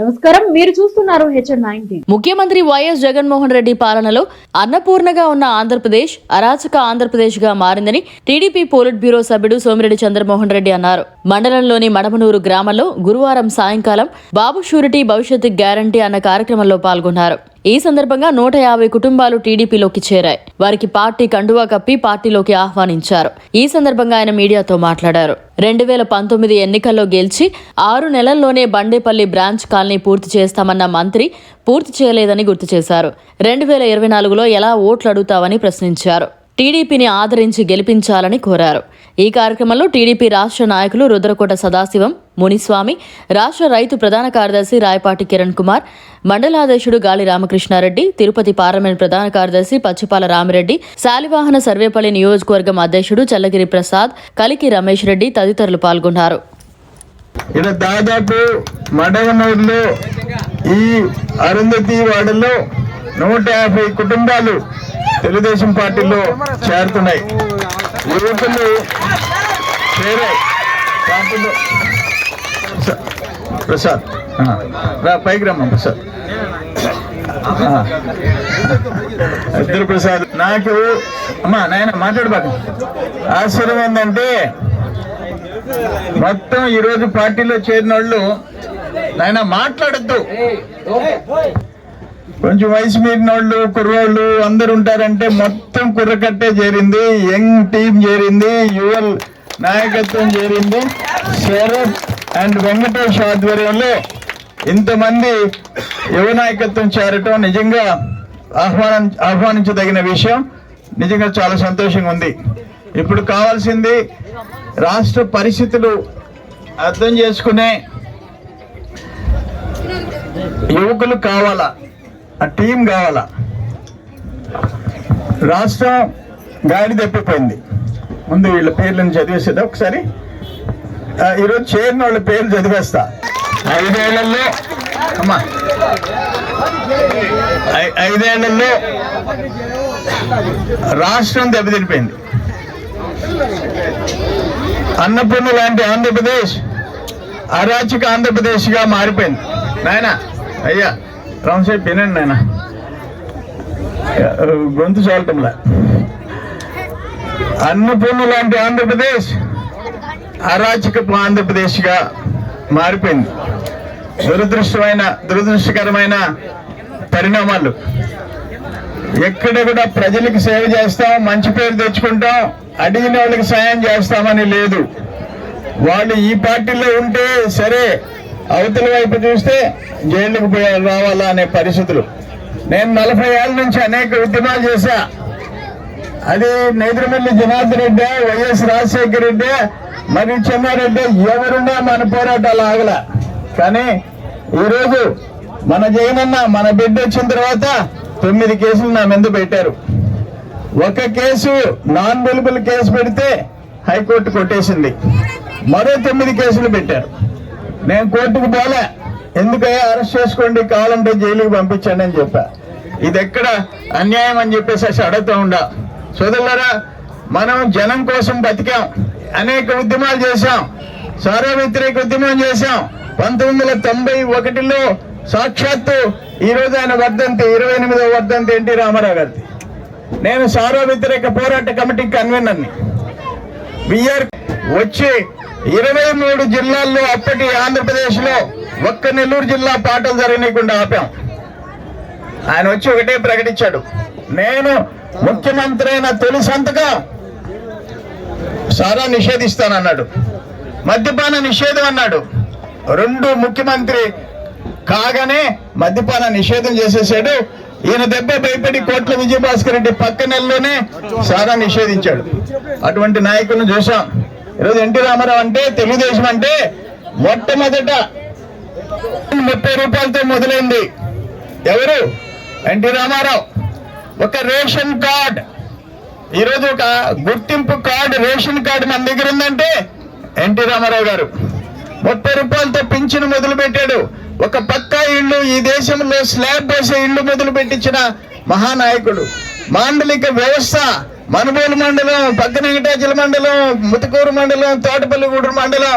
నమస్కారం. మీరు చూస్తున్నారు హెచ్ఎన్ ముఖ్యమంత్రి వైఎస్ జగన్మోహన్ రెడ్డి పాలనలో అన్నపూర్ణగా ఉన్న ఆంధ్రప్రదేశ్ అరాచక ఆంధ్రప్రదేశ్గా మారిందని టీడీపీ పోలిట్ బ్యూరో సభ్యుడు సోమిరెడ్డి చంద్రమోహన్ రెడ్డి అన్నారు. మండలంలోని మడమనూరు గ్రామంలో గురువారం సాయంకాలం బాబు షూరిటీ భవిష్యత్తు గ్యారంటీ అన్న కార్యక్రమంలో పాల్గొన్నారు. ఈ సందర్భంగా నూట యాభై కుటుంబాలు టీడీపీలోకి చేరాయి. వారికి పార్టీ కండువా కప్పి పార్టీలోకి ఆహ్వానించారు. ఈ సందర్భంగా ఆయన మీడియాతో మాట్లాడారు. రెండు వేల పంతొమ్మిది ఎన్నికల్లో గెలిచి ఆరు నెలల్లోనే బండేపల్లి బ్రాంచ్ కాలనీ పూర్తి చేస్తామన్న మంత్రి పూర్తి చేయలేదని గుర్తు చేశారు. రెండు వేల ఇరవై నాలుగులో ఎలా ఓట్లు అడుగుతావని ప్రశ్నించారు. టీడీపీని ఆదరించి గెలిపించాలని కోరారు. ఈ కార్యక్రమంలో టీడీపీ రాష్ట్ర నాయకులు రుద్రకోట సదాశివం మునిస్వామి రాష్ట్ర రైతు ప్రధాన కార్యదర్శి రాయపాటి కిరణ్ కుమార్ మండలాధ్యక్షుడు గాలి రామకృష్ణారెడ్డి తిరుపతి పార్లమెంట్ ప్రధాన కార్యదర్శి పచ్చిపాల రామిరెడ్డి శాలివాహన సర్వేపల్లి నియోజకవర్గం అధ్యక్షుడు చల్లగిరి ప్రసాద్ కలికి రమేష్ రెడ్డి తదితరులు పాల్గొన్నారు. ఇక్కడ దాదాపు మడవనూరులో ఈ అరుంధతి వాడలో నూట యాభై కుటుంబాలు తెలుగుదేశం పార్టీలో చేరుతున్నాయి. యువకులు చేరాయి పార్టీలో ప్రసాద్. రా పైకి రమ్మా ప్రసాద్. ఇద్దరు ప్రసాద్. నాకు అమ్మా నాయన మాట్లాడబాక ఆశ్చర్యం ఏంటంటే మొత్తం ఈరోజు పార్టీలో చేరిన వాళ్ళు నాయన మాట్లాడద్దు. కొంచెం వయసు మీరిన వాళ్ళు కుర్రోళ్ళు అందరు ఉంటారంటే మొత్తం కుర్రకట్టే చేరింది యంగ్ టీం చేరింది యువ నాయకత్వం చేరింది. శరత్ అండ్ వెంకటేష్ ఆధ్వర్యంలో ఇంతమంది యువ నాయకత్వం చేరటం నిజంగా ఆహ్వానం ఆహ్వానించదగిన విషయం. నిజంగా చాలా సంతోషంగా ఉంది. ఇప్పుడు కావాల్సింది రాష్ట్ర పరిస్థితులు అర్థం చేసుకునే యువకులు కావాలా? ఆ టీం కావాలా. రాష్ట్రం గాడి తప్పిపోయింది. ముందు వీళ్ళ పేర్లను చదివేసేదా ఒకసారి ఈరోజు చేరిన వాళ్ళ పేర్లు చదివేస్తా. ఐదేళ్ళలో అమ్మా. ఐ- ఐదేళ్ళలో రాష్ట్రం దెబ్బతినిపోయింది. అన్నపూర్ణ లాంటి ఆంధ్రప్రదేశ్ అరాచక ఆంధ్రప్రదేశ్గా మారిపోయింది. నాయన అయ్యా. రామసేపు వినండి నాయన. గొంతు చాలటంలా. అన్నపూర్ణ లాంటి ఆంధ్రప్రదేశ్ అరాచకపు ఆంధ్రప్రదేశ్గా మారిపోయింది. దురదృష్టమైన దురదృష్టకరమైన పరిణామాలు. ఎక్కడ కూడా ప్రజలకు సేవ చేస్తాం మంచి పేరు తెచ్చుకుంటాం అడిగిన వాళ్ళకి సాయం చేస్తామని లేదు. వాళ్ళు ఈ పార్టీలో ఉంటే సరే అవతల వైపు చూస్తే జైలుకు రావాలా అనే పరిస్థితులు. నేను నలభై ఏళ్ళ నుంచి అనేక ఉద్యమాలు చేశా. అది నేదురుమల్లి జనార్దన్ రెడ్డి వైఎస్ రాజశేఖర రెడ్డి మరి చెన్నారెడ్డి ఎవరున్నా మన పోరాటాలు ఆగల. కానీ ఈరోజు మన జగనన్న మన బిడ్డ వచ్చిన తర్వాత తొమ్మిది కేసులు నా మీద పెట్టారు. ఒక కేసు నాన్ వెలుబుల్ కేసు పెడితే హైకోర్టు కొట్టేసింది. మరో తొమ్మిది కేసులు పెట్టారు. నేను కోర్టుకు పోలే. ఎందుకయ్యా? అరెస్ట్ చేసుకోండి. కావాలంటే జైలుకి పంపించండి అని చెప్పా. ఇది ఎక్కడ అన్యాయం అని చెప్పేసి అడుగుతూ ఉండా. సోదరులరా మనం జనం కోసం బతికాం. అనేక ఉద్యమాలు చేశాం. సారా వ్యతిరేక ఉద్యమం చేశాం. పంతొమ్మిది వందల తొంభై ఒకటిలో సాక్షాత్తు ఈ ఆయన వర్ధంతి ఇరవై ఎనిమిదవ వర్ధంతి ఎన్టీ రామారావు గారిది. నేను సారా వ్యతిరేక పోరాట కమిటీ కన్వీనర్ని. విఆర్ వచ్చి ఇరవై మూడు జిల్లాల్లో అప్పటి ఆంధ్రప్రదేశ్లో ఒక్క నెల్లూరు జిల్లా పాటలు జరగనీయకుండా ఆపాం. ఆయన వచ్చి ఒకటే ప్రకటించాడు. నేను ముఖ్యమంత్రి అయిన తొలి సంతకం సారా నిషేధిస్తానన్నాడు. మద్యపాన నిషేధం అన్నాడు. రెండు ముఖ్యమంత్రి కాగానే మద్యపాన నిషేధం చేసేసాడు. ఈయన దెబ్బ భయపడి కోట్ల విజయభాస్కర్ రెడ్డి పక్క నెలలోనే సారా నిషేధించాడు. అటువంటి నాయకులను చూసాం. ఈరోజు ఎన్టీ రామారావు అంటే తెలుగుదేశం అంటే మొట్టమొదట ముప్పై రూపాయలతో మొదలైంది. ఎవరు? ఎన్టీ రామారావు. ఒక రేషన్ కార్డ్. ఈరోజు ఒక గుర్తింపు కార్డు రేషన్ కార్డు మన దగ్గర ఉందంటే ఎన్టీ రామారావు గారు. ముప్పై రూపాయలతో పింఛను మొదలు పెట్టాడు ఒక పక్కా ఇల్లు ఈ దేశంలో స్లాబ్ వేసే ఇల్లు మొదలు పెట్టించిన మహానాయకుడు. మాండలిక వ్యవస్థ మనుబోలు మండలం పక్కన వెంకటాచల మండలం ముతుకూరు మండలం తోటపల్లిగూడూరు మండలం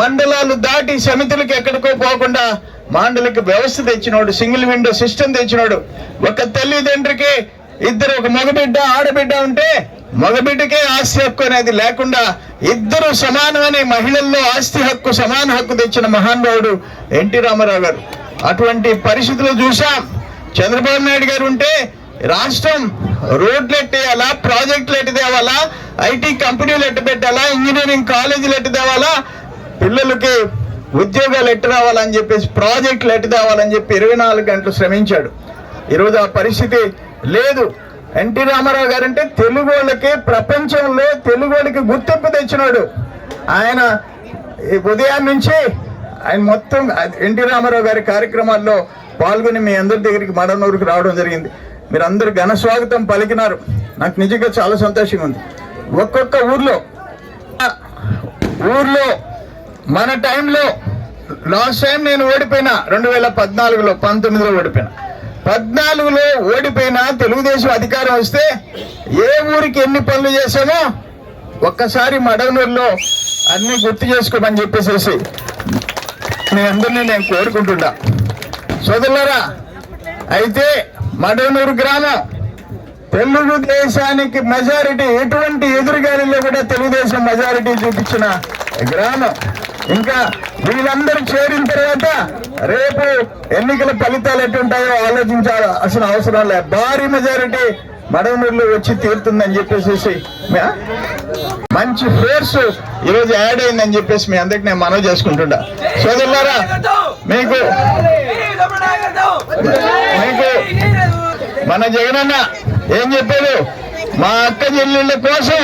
మండలాలు దాటి సమితులకు ఎక్కడికో పోకుండా మాండలిక వ్యవస్థ తెచ్చినోడు సింగిల్ విండో సిస్టమ్ తెచ్చినోడు ఒక తల్లిదండ్రికి ఇద్దరు ఒక మగబిడ్డ ఆడబిడ్డ ఉంటే మగబిడ్డకే ఆస్తి హక్కు అనేది లేకుండా ఇద్దరు సమానమని మహిళల్లో ఆస్తి హక్కు సమాన హక్కు తెచ్చిన మహానుభావుడు ఎన్టీ రామారావు గారు. అటువంటి పరిస్థితులు చూసాం. చంద్రబాబు నాయుడు గారు ఉంటే రాష్ట్రం రోడ్లు ఎట్టేయాలా ప్రాజెక్టులు ఎట్టు తేవాలా ఐటీ కంపెనీలు ఎట్టు పెట్టాలా ఇంజనీరింగ్ కాలేజీలు ఎట్టు తేవాలా పిల్లలకి ఉద్యోగాలు ఎట్టు రావాలని చెప్పేసి ప్రాజెక్టులు ఎట్టు తేవాలని చెప్పి ఇరవై నాలుగు గంటలు శ్రమించాడు. ఈరోజు ఆ పరిస్థితి లేదు. ఎన్టీ రామారావు గారు అంటే తెలుగు వాళ్ళకి ప్రపంచంలో తెలుగు వాళ్ళకి గుర్తింపు తెచ్చినాడు. ఆయన ఉదయం నుంచి ఆయన మొత్తం ఎన్టీ రామారావు గారి కార్యక్రమాల్లో పాల్గొని మీ అందరి దగ్గరికి మడనూరుకు రావడం జరిగింది. మీరందరూ ఘన స్వాగతం పలికినారు. నాకు నిజంగా చాలా సంతోషంగా ఉంది ఒక్కొక్క ఊర్లో ఊర్లో మన టైంలో లాస్ట్ టైం నేను ఓడిపోయినా రెండు వేల పద్నాలుగులో పంతొమ్మిదిలో ఓడిపోయినా. పద్నాలుగులో ఓడిపోయినా తెలుగుదేశం అధికారం వస్తే ఏ ఊరికి ఎన్ని పనులు చేశామో ఒక్కసారి మడవనూరులో అన్ని గుర్తు చేసుకోమని చెప్పేసేసి మీ అందరినీ నేను కోరుకుంటున్నా. సోదరులారా అయితే మడవనూరు గ్రామం తెలుగుదేశానికి మెజారిటీ ఎటువంటి ఎదురుగాలిలో కూడా తెలుగుదేశం మెజారిటీ చూపించిన గ్రామం ఇంకా వీళ్ళందరూ చేరిన తర్వాత రేపు ఎన్నికల ఫలితాలు ఎట్టుంటాయో అసలు అవసరం లేదు భారీ మెజారిటీ మడవనూరులో వచ్చి తీరుతుందని చెప్పేసి మంచి ఫోర్స్ ఈరోజు యాడ్ అయిందని చెప్పేసి మీ అందరికి నేను మనవి చేసుకుంటుంటా సోదరులారా మీకు మీకు మన జగనన్న ఏం చెప్పాడు? మా అక్క చెల్లెళ్ళ కోసం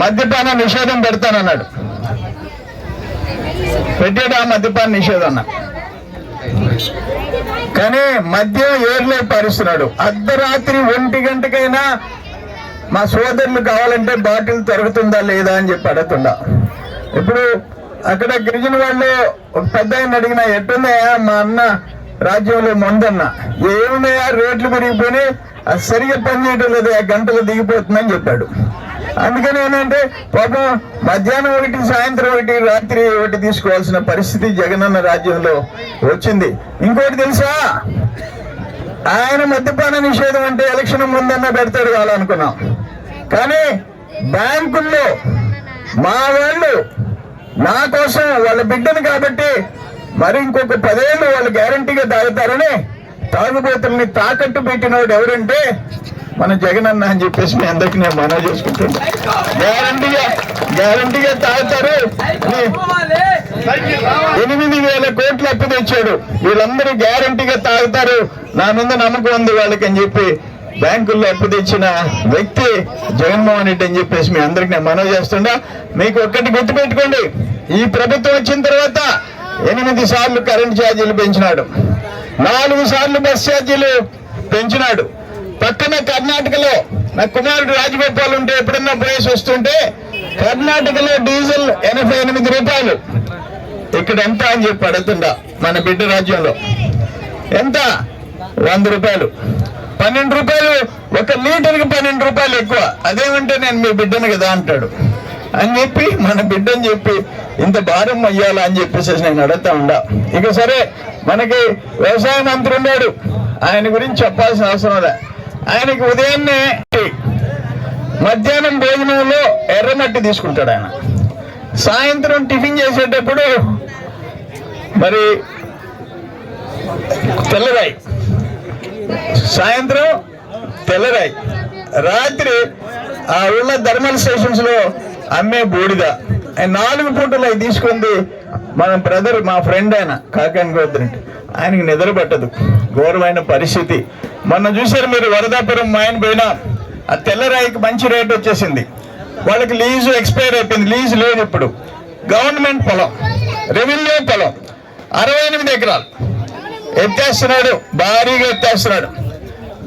మద్యపాన నిషేధం పెడతానన్నాడు. పెట్టాడు ఆ మద్యపాన నిషేధం? కానీ మద్యం ఏర్లే పారిస్తున్నాడు. అర్ధరాత్రి ఒంటి గంటకైనా మా సోదరులు కావాలంటే బాటిల్ దొరుకుతుందా లేదా అని చెప్పి అడుగుతుండా. ఇప్పుడు అక్కడ గిరిజన వాళ్ళు ఒక పెద్ద ఆయన అడిగిన ఎట్టున్నాయా మా అన్న? రాజ్యంలో మొందన్న ఏమున్నాయా? రేట్లు పెరిగిపోయినాయి. అది సరిగా పనిచేయడం లేదు. ఆ గంటలు దిగిపోతుందని చెప్పాడు. అందుకని ఏంటంటే పాపం మధ్యాహ్నం ఒకటి సాయంత్రం ఒకటి రాత్రి ఒకటి తీసుకోవాల్సిన పరిస్థితి జగనన్న రాజ్యంలో వచ్చింది. ఇంకోటి తెలుసా? ఆయన మద్యపాన నిషేధం అంటే ఎలక్షన్ ముందన్న పెడతాడు కావాలనుకున్నాం. కానీ బ్యాంకుల్లో మా వాళ్ళు నా కోసం వాళ్ళ బిడ్డను కాబట్టి మరి ఇంకొక పదేళ్ళు వాళ్ళు గ్యారంటీగా తాగుతారని తాగుబోతుల్ని తాకట్టు పెట్టినవాడు ఎవరంటే మన జగన్ అన్న అని చెప్పేసి మీ అందరికి నేను మనవి చేసుకుంటున్నా. గ్యారంటీగా గ్యారంటీగా తాగుతారు. ఎనిమిది వేల కోట్లు అప్పు తెచ్చాడు. వీళ్ళందరూ గ్యారంటీగా తాగుతారు. నా మీద నమ్మకం ఉంది వాళ్ళకి అని చెప్పి బ్యాంకుల్లో అప్పు తెచ్చిన వ్యక్తి జగన్మోహన్ రెడ్డి అని చెప్పేసి మీ అందరికి నేను మనవి చేస్తుండా మీకు ఒక్కటి గుర్తుపెట్టుకోండి. ఈ ప్రభుత్వం వచ్చిన తర్వాత ఎనిమిది సార్లు కరెంట్ ఛార్జీలు పెంచినాడు. నాలుగు సార్లు బస్ ఛార్జీలు పెంచినాడు. పక్కన కర్ణాటకలో నా కుమారుడు రాజగోపాల్ ఉంటే ఎప్పుడన్నా పోయేసి వస్తుంటే కర్ణాటకలో డీజిల్ ఎనభై ఎనిమిది రూపాయలు. ఇక్కడ ఎంత అని చెప్పి అడుగుతుండా మన బిడ్డ రాజ్యంలో. ఎంత? వంద రూపాయలు. పన్నెండు రూపాయలు ఒక లీటర్కి పన్నెండు రూపాయలు ఎక్కువ. అదేమంటే నేను మీ బిడ్డను కదా అంటాడు. అని చెప్పి మన బిడ్డని చెప్పి ఇంత భారం అయ్యాలా? అని చెప్పేసి నేను అడుగుతా ఉండా. ఇక సరే మనకి వ్యవసాయ మంత్రి ఉన్నాడు. ఆయన గురించి చెప్పాల్సిన అవసరం లే ఆయనకి ఉదయాన్నే మధ్యాహ్నం భోజనంలో ఎర్రమట్టి తీసుకుంటాడు ఆయన. సాయంత్రం టిఫిన్ చేసేటప్పుడు మరి తెల్లరాయి. సాయంత్రం తెల్లరాయి. రాత్రి ఆ ఉన్న థర్మల్ స్టేషన్స్లో అమ్మే బూడిద. ఆయన నాలుగు పూటలు అవి తీసుకుంది మన బ్రదర్ మా ఫ్రెండ్ ఆయన కాకాని గోద్రెడ్డి ఆయనకి నిద్ర పట్టదు. ఘోరమైన పరిస్థితి. మొన్న చూశారు మీరు వరదాపురం మాయన పోయినా ఆ తెల్లరాయికి మంచి రేట్ వచ్చేసింది. వాళ్ళకి లీజు ఎక్స్పైర్ అయిపోయింది. లీజు లేదు ఇప్పుడు. గవర్నమెంట్ పొలం రెవెన్యూ పొలం అరవై ఎనిమిది ఎకరాలు. ఎత్తేస్తున్నాడు. భారీగా ఎత్తేస్తున్నాడు.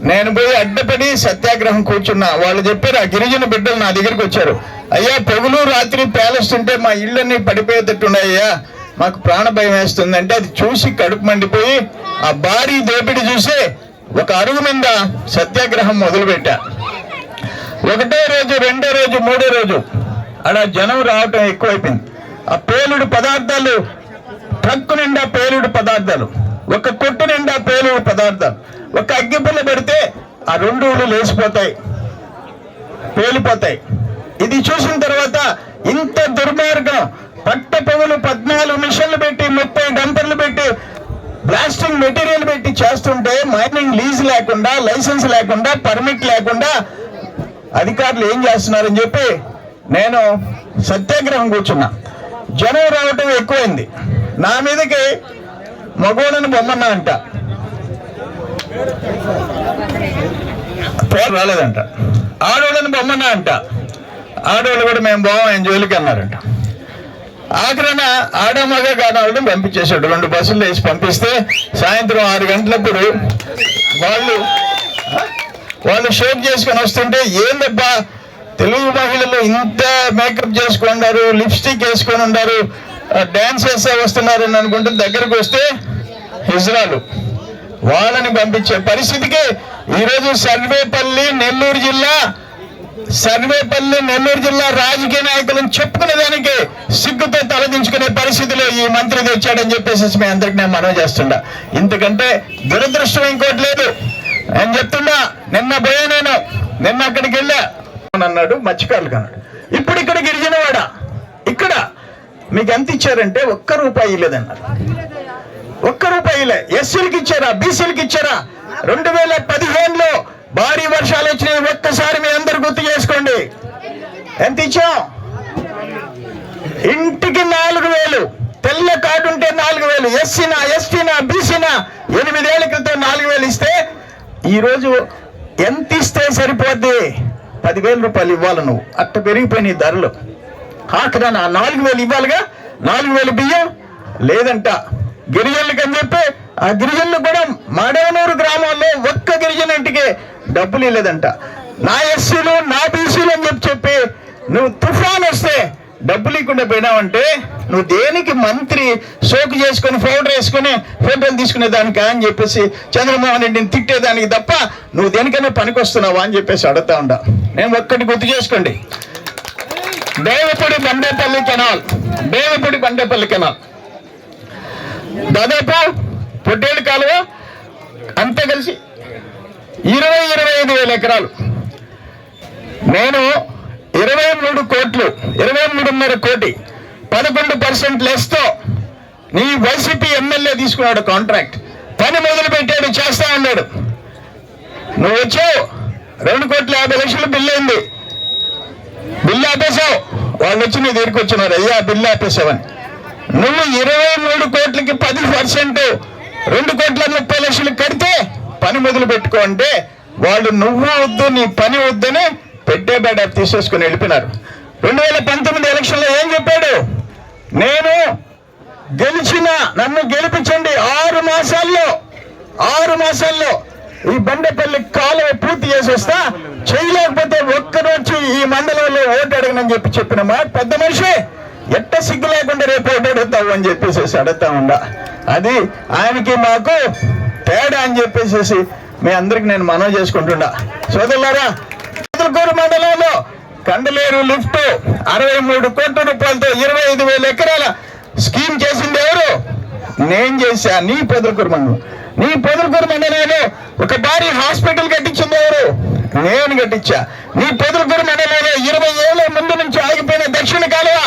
నేను పోయి అడ్డపడి సత్యాగ్రహం కూర్చున్నా. వాళ్ళు చెప్పారు ఆ గిరిజన బిడ్డలు నా దగ్గరికి వచ్చారు. అయ్యా పొగులు రాత్రి పేలుస్తుంటే మా ఇళ్ళన్నీ పడిపోయేటట్టున్నాయ్యా. మాకు ప్రాణ భయం వేస్తుంది అంటే అది చూసి కడుపు మండిపోయి ఆ భారీ దోపిడి చూసి ఒక అరుగు మీద సత్యాగ్రహం మొదలుపెట్టా. ఒకటో రోజు రెండో రోజు మూడో రోజు అక్కడ జనం రావటం ఎక్కువైపోయింది. ఆ పేలుడు పదార్థాలు ట్రక్కు నిండా పేలుడు పదార్థాలు ఒక కొట్టు నిండా పేలుడు పదార్థాలు ఒక అగ్గిపుల్ల పెడితే ఆ రెండు లేచిపోతాయి పేలిపోతాయి. ఇది చూసిన తర్వాత ఇంత దుర్మార్గం. పట్ట పొగలు పద్నాలుగు మిషన్లు పెట్టి ముప్పై డంపర్లు పెట్టి బ్లాస్టింగ్ మెటీరియల్ పెట్టి చేస్తుంటే మైనింగ్ లీజ్ లేకుండా లైసెన్స్ లేకుండా పర్మిట్ లేకుండా అధికారులు ఏం చేస్తున్నారని చెప్పి నేను సత్యాగ్రహం కూర్చున్నా. జనం రావటం ఎక్కువైంది. నా మీదకి మగోడని బొమ్మన్నా అంట. పేరు రాలేదంట. ఆడోళ్ళని బొమ్మన్నా అంట. ఆడవాళ్ళు కూడా మేము బావం ఆయన జోలికి అన్నారంట ఆఖరణ ఆడ మగ కానవాళ్ళని పంపించేశాడు. రెండు బస్సులు వేసి పంపిస్తే సాయంత్రం ఆరు గంటలప్పుడు వాళ్ళు వాళ్ళు షేప్ చేసుకొని వస్తుంటే ఏందబ్బా తెలుగు మహిళలు ఇంత మేకప్ చేసుకొని లిప్స్టిక్ వేసుకొని ఉన్నారు డ్యాన్స్ వేస్తే వస్తున్నారు అని అనుకుంటే దగ్గరకు వస్తే హిజ్రాలు వాళ్ళని పంపించే పరిస్థితికి ఈరోజు సర్వేపల్లి నెల్లూరు జిల్లా సర్వేపల్లి నెల్లూరు జిల్లా రాజకీయ నాయకులను చెప్పుకునే దానికి సిగ్గుతో తలదించుకునే పరిస్థితిలో ఈ మంత్రి తెచ్చాడని చెప్పేసి మీ అందరికి నేను మనవి చేస్తుండా. ఎందుకంటే దురదృష్టం ఇంకోటి లేదు. నేను చెప్తుండా నిన్న పోయా నేను. నిన్న అక్కడికి వెళ్ళా. అని అన్నాడు మత్స్యకారులు కన్నాడు. ఇప్పుడు ఇక్కడ గిరిజనవాడ. ఇక్కడ మీకు ఎంత ఇచ్చారంటే ఒక్క రూపాయి లేదన్నారు ఒక్క రూపాయిలే ఎస్సీలకి ఇచ్చారా బీసీలకి ఇచ్చారా? రెండు వేల పదిహేనులో భారీ వర్షాలు వచ్చినాయి ఒక్కసారి మీ అందరు గుర్తు చేసుకోండి. ఎంత ఇచ్చాం? ఇంటికి నాలుగు వేలు తెల్ల కార్డు ఉంటే నాలుగు వేలు ఎస్సీనా ఎస్టీనా బీసీనా ఎనిమిదేళ్ళ క్రితం నాలుగు వేలు ఇస్తే ఈరోజు ఎంత ఇస్తే సరిపోద్ది? పదివేల రూపాయలు ఇవ్వాలి నువ్వు. అట్ట పెరిగిపోయినాయి ధరలు. ఆఖరా నా నాలుగు వేలు ఇవ్వాలిగా? నాలుగు వేలు బియ్యం? లేదంట. గిరిజనులకు అని చెప్పి ఆ గిరిజనులు కూడా మడవనూరు గ్రామంలో ఒక్క గిరిజన ఇంటికి డబ్బులు ఇవ్వలేదంట. నా ఎస్సీలు నా బీసీలు అని చెప్పి చెప్పి నువ్వు తుఫాన్ వస్తే డబ్బులు ఇవ్వకుండా పోయినావంటే నువ్వు దేనికి మంత్రి సోకు చేసుకొని ఫోటో వేసుకొని ఫోటోలు తీసుకునే దానికా అని చెప్పేసి చంద్రమోహన్ రెడ్డిని తిట్టేదానికి తప్ప నువ్వు దేనికైనా పనికొస్తున్నావా అని చెప్పేసి అడుగుతా ఉండా. నేను ఒక్కటి గుర్తు చేసుకోండి. దేవపూడి బండేపల్లి కెనాల్. దేవపూడి బండేపల్లి కెనాల్. దాదాపు పొట్టేడు కాలువ అంతా కలిసి ఇరవై ఇరవై ఐదు వేల ఎకరాలు. నేను ఇరవై మూడు కోట్లు ఇరవై మూడున్నర కోటి పదకొండు పర్సెంట్ లెస్తో నీ వైసీపీ ఎమ్మెల్యే తీసుకున్నాడు కాంట్రాక్ట్. పని మొదలు పెట్టాడు చేస్తా ఉన్నాడు నువ్వు వచ్చావు రెండు కోట్ల యాభై లక్షలు బిల్లు అయింది. బిల్లు ఆపేశావు. వాళ్ళు వచ్చి నీ దగ్గరికి వచ్చినారు. అయ్యా బిల్లు ఆపేశావని. నువ్వు ఇరవై మూడు కోట్లకి పది పర్సెంట్ రెండు కోట్ల ముప్పై లక్షలు కడితే పని మొదలు పెట్టుకో అంటే వాళ్ళు నువ్వు వద్దు నీ పని వద్దని పెట్టే బేడ తీసేసుకుని వెళ్ళిపోయినారు. రెండు వేల పంతొమ్మిది ఎలక్షన్లో ఏం చెప్పాడు? నేను గెలిచిన నన్ను గెలిపించండి ఆరు మాసాల్లో ఆరు మాసాల్లో ఈ బండపల్లి కాలువ పూర్తి చేసేస్తా చేయలేకపోతే ఒక్కరోజు ఈ మండలంలో ఓటు అడగనని చెప్పి చెప్పిన మాట పెద్ద మనిషి. ఎట్ట సిగ్గు లేకుండా రేపు ఓటు అడుగుతావు అని చెప్పేసి అడుగుతా ఉండ. అది ఆయనకి మాకు తేడా అని చెప్పేసి మీ అందరికి నేను మనవి చేసుకుంటున్నా. సోదరులారా కోరు మండలంలో కండలేరు లిఫ్ట్ అరవై మూడు కోట్ల రూపాయలతో ఇరవై ఐదు వేల ఎకరాల స్కీమ్ చేసింది ఎవరు? నేను చేశా నీ పొదలకూరు మండలం. నీ పొదలకూరు మండలంలో ఒక భారీ హాస్పిటల్ కట్టించింది ఎవరు? నేను కట్టించా. నీ పొదలకూరు మండలంలో ఇరవై ఏళ్ళ ముందు నుంచి ఆగిపోయిన దక్షిణ కాలువ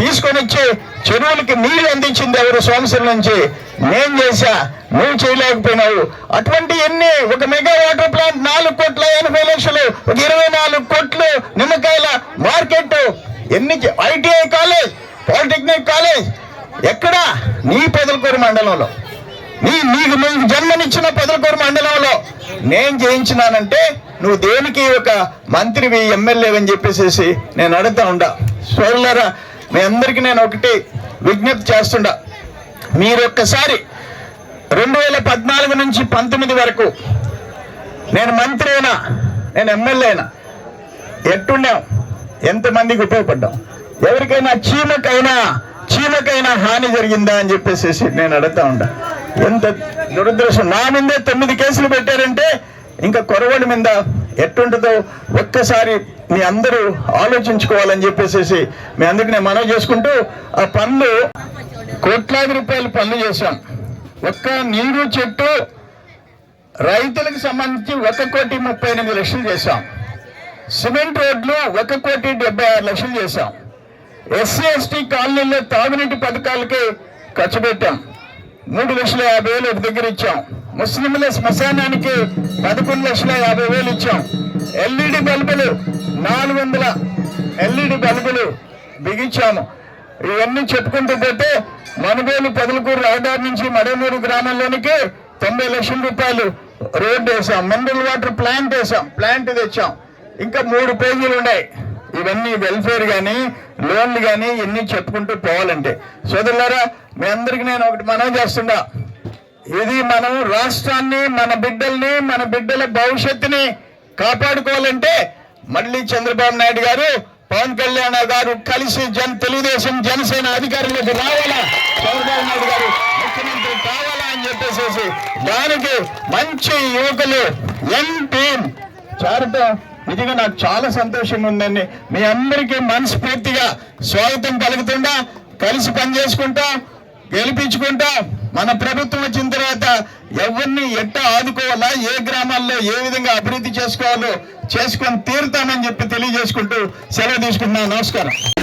తీసుకొని వచ్చి చెరువులకి నీళ్ళు అందించింది ఎవరు? సంవత్సరం నుంచి. నేను చేశా. నువ్వు చేయలేకపోయినావు. అటువంటి ఎన్ని ఒక మెగా వాటర్ ప్లాంట్ నాలుగు కోట్ల ఎనభై లక్షలు ఒక ఇరవై నాలుగు కోట్లు నిమ్మకాయల మార్కెట్. ఎన్ని ఐటీఐ కాలేజ్ పాలిటెక్నిక్ కాలేజ్ ఎక్కడ? నీ పెదలకూరు మండలంలో. నీ నీకు నీకు జన్మనిచ్చిన పొదలకూరు మండలంలో. నేను చేయించినానంటే నువ్వు దేనికి ఒక మంత్రివి ఎమ్మెల్యే అని చెప్పేసి నేను అడుగుతా ఉండా. సోదరులరా మీ అందరికీ నేను ఒకటి విజ్ఞప్తి చేస్తుండా. మీరు ఒక్కసారి రెండు వేల పద్నాలుగు నుంచి పంతొమ్మిది వరకు నేను మంత్రి అయినా నేను ఎమ్మెల్యే అయినా ఎట్టున్నాం ఎంతమందికి ఉపయోగపడ్డాం? ఎవరికైనా చీమకైనా చీమకైనా హాని జరిగిందా అని చెప్పేసి నేను అడుగుతా ఉంటా ఎంత దురదృష్టం. నా మీదే తొమ్మిది కేసులు పెట్టారంటే ఇంకా కొరవడి మీద ఎట్టుంటుందో ఒక్కసారి మీ అందరూ ఆలోచించుకోవాలని చెప్పేసి మీ అందరికి నేను మనవి చేసుకుంటూ ఆ పనులు కోట్లాది రూపాయలు పనులు చేశాం. ఒక్క నీరు చెట్టు రైతులకు సంబంధించి ఒక కోటి ముప్పై ఎనిమిది లక్షలు చేశాం. సిమెంట్ రోడ్లు ఒక కోటి డెబ్బై ఆరు లక్షలు చేశాం. ఎస్సీ ఎస్టీ కాలనీలో తాగునీటి పథకాలకి ఖర్చు పెట్టాం. మూడు లక్షల యాభై వేలు ఒక దగ్గర ఇచ్చాం. ముస్లింల శ్మశానానికి పదకొండు లక్షల యాభై వేలు ఇచ్చాం. ఎల్ఈడి బల్బులు నాలుగు వందల ఎల్ఈడి బల్బులు బిగించాము. ఇవన్నీ చెప్పుకుంటూ పోతే మనుగోలు పదలకూరు రహదారి నుంచి మడేమూరు గ్రామంలోనికి తొంభై లక్షల రూపాయలు రోడ్డు వేసాం. మినరల్ వాటర్ ప్లాంట్ వేసాం. ప్లాంట్ తెచ్చాం. ఇంకా మూడు పేజీలు ఉన్నాయి. ఇవన్నీ వెల్ఫేర్ కానీ లోన్లు కానీ ఇన్ని చెప్పుకుంటూ పోవాలంటే. సోదరులారా మీ అందరికి నేను ఒకటి మనం చేస్తుండా ఇది మనం రాష్ట్రాన్ని మన బిడ్డల్ని మన బిడ్డల భవిష్యత్తుని కాపాడుకోవాలంటే మళ్ళీ చంద్రబాబు నాయుడు గారు పవన్ కళ్యాణ్ గారు కలిసి జన్ తెలుగుదేశం జనసేన అధికారులకు రావాలా? చంద్రబాబు నాయుడు గారు ముఖ్యమంత్రి కావాలా అని చెప్పేసి దానికి మంచి యువకులు యంగ్ టీం చేరటం నిజంగా నాకు చాలా సంతోషంగా ఉందండి. మీ అందరికీ మనస్ఫూర్తిగా స్వాగతం కలుగుతుందా కలిసి పనిచేసుకుంటా గెలిపించుకుంటా మన ప్రభుత్వం వచ్చిన తర్వాత ఎవరిని ఎట్ట ఆదుకోవాలా ఏ గ్రామాల్లో ఏ విధంగా అభివృద్ధి చేసుకోవాలో చేసుకొని తీరుతామని చెప్పి తెలియజేసుకుంటూ సెలవు తీసుకుంటున్నాను. నమస్కారం.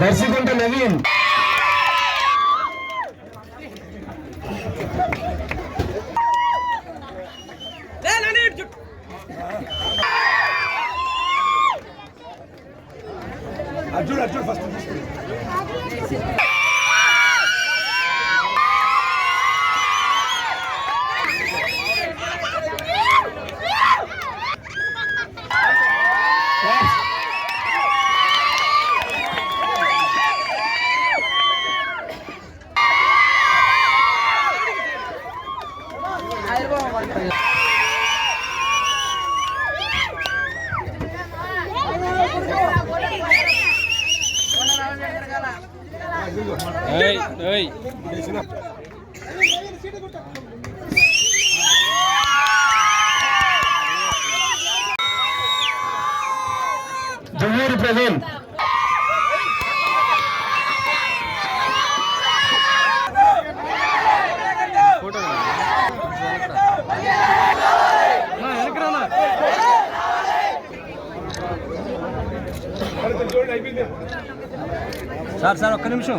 దర్శకుంట నవీన్ లే, నాని, ఇటు చూ- ప్రవీణ్ సార్ సార్ ఒక్క నిమిషం.